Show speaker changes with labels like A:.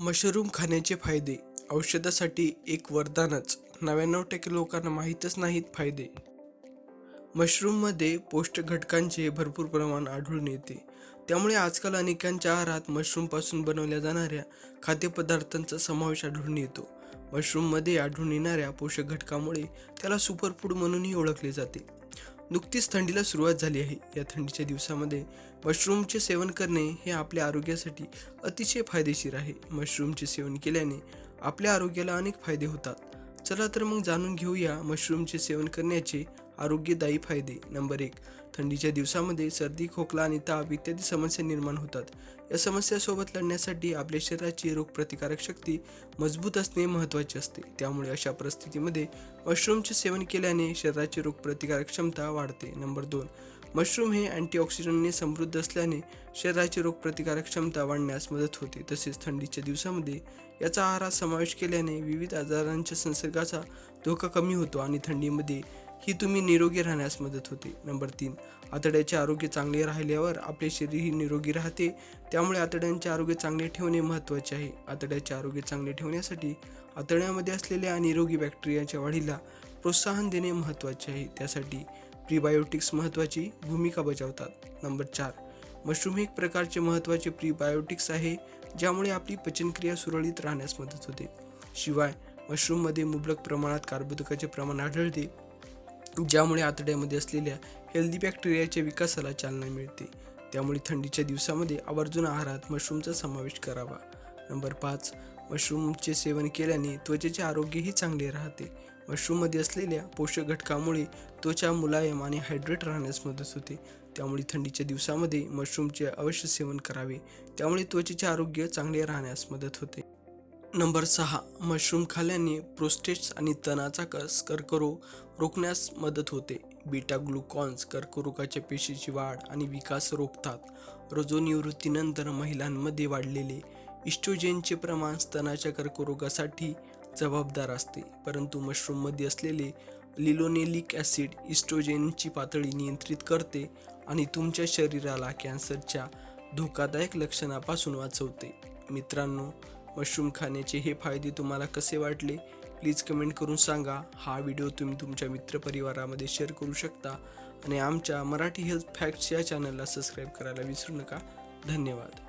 A: Mushroom खाण्याचे फायदे. औषधासाठी एक वरदानच. नव्याण्णव टक्के लोकांना माहीतच नाहीत फायदे. मशरूममध्ये पौष्टिक घटकांचे भरपूर प्रमाण आढळून येते. त्यामुळे आजकाल अनेकांच्या आहारात मशरूमपासून बनवल्या जाणाऱ्या खाद्यपदार्थांचा समावेश आढळून येतो. मशरूममध्ये आढळून येणाऱ्या पोषक घटकामुळे त्याला सुपरफूड म्हणूनही ओळखले जाते. नुकतीच थंडीला सुरुवात झाली आहे. या थंडीच्या दिवसामध्ये मशरूमचे सेवन करणे हे आपल्या आरोग्यासाठी अतिशय फायदेशीर आहे. मशरूमचे सेवन केल्याने आपल्या आरोग्याला अनेक फायदे होतात. चला तर मग जाणून घेऊया मशरूमचे सेवन करण्याचे आरोग्यदायी फायदे. नंबर एक थंडीच्या दिवसामध्ये सर्दी खोकला आणि ताप इत्यादी समस्या निर्माण होतात. या समस्यासोबत लढण्यासाठी आपल्या शरीराची रोगप्रतिकारक शक्ती मजबूत असणे महत्त्वाचे असते. त्यामुळे अशा परिस्थितीमध्ये मशरूमचे सेवन केल्याने शरीराची रोगप्रतिकारक क्षमता वाढते. नंबर दोन मशरूम हे अँटीऑक्सिडंटने समृद्ध असल्याने शरीराची रोगप्रतिकारक क्षमता वाढण्यास मदत होते. तसेच थंडीच्या दिवसामध्ये याचा आहारात समावेश केल्याने विविध आजारांच्या संसर्गाचा धोका कमी होतो आणि थंडीमध्ये ही तुम्ही निरोगी राहण्यास मदत होते. नंबर तीन आतड्याचे आरोग्य चांगले राहिल्यावर आपले शरीरही निरोगी राहते. त्यामुळे आतड्यांचे आरोग्य चांगले ठेवणे महत्त्वाचे आहे. आतड्याचे आरोग्य चांगले ठेवण्यासाठी आतड्यामध्ये असलेल्या निरोगी बॅक्टेरियाच्या वाढीला प्रोत्साहन देणे महत्त्वाचे आहे. त्यासाठी प्रीबायोटिक्स महत्त्वाची भूमिका बजावतात. नंबर चार मशरूम हे एक प्रकारचे महत्त्वाचे प्रीबायोटिक्स आहे ज्यामुळे आपली पचनक्रिया सुरळीत राहण्यास मदत होते. शिवाय मशरूममध्ये मुबलक प्रमाणात कार्बोदकाचे प्रमाण आढळते. ज्यामुळे आतड्यामध्ये असलेल्या हेल्दी बॅक्टेरियाच्या विकासाला चालना मिळते. त्यामुळे थंडीच्या दिवसामध्ये आवर्जून आहारात मशरूमचा समावेश करावा. नंबर पाच मशरूमचे सेवन केल्याने त्वचेचे आरोग्यही चांगले राहते. मशरूममध्ये असलेल्या पोषक घटकामुळे त्वचा मुलायम आणि हायड्रेट राहण्यास मदत होते. त्यामुळे थंडीच्या दिवसामध्ये मशरूमचे अवश्य सेवन करावे. त्यामुळे त्वचेचे आरोग्य चांगले राहण्यास मदत होते. नंबर सहा मशरूम खाल्ल्याने प्रोस्टेट्स आणि तणाचा कस कर्करोग रोखण्यास मदत होते. बीटा ग्लुकॉन्स कर्करोगाच्या पेशीची वाढ आणि विकास रोखतात. रजोनिवृत्तीनंतर महिलांमध्ये वाढलेले इस्ट्रोजेनचे प्रमाण स्तनाच्या कर्करोगासाठी जबाबदार असते. परंतु मशरूममध्ये असलेले लिलोनेलिक ॲसिड इस्ट्रोजेनची पातळी नियंत्रित करते आणि तुमच्या शरीराला कॅन्सरच्या धोकादायक लक्षणापासून वाचवते. मित्रांनो मशरूम खाण्याचे हे फायदे तुम्हाला कसे वाटले? प्लीज कमेंट करून सांगा. हा व्हिडिओ तुम्ही तुमच्या मित्रपरिवारामध्ये शेअर करू शकता. आणि आमच्या मराठी हेल्थ फॅक्ट्स या चॅनलला सबस्क्राईब करायला विसरू नका. धन्यवाद.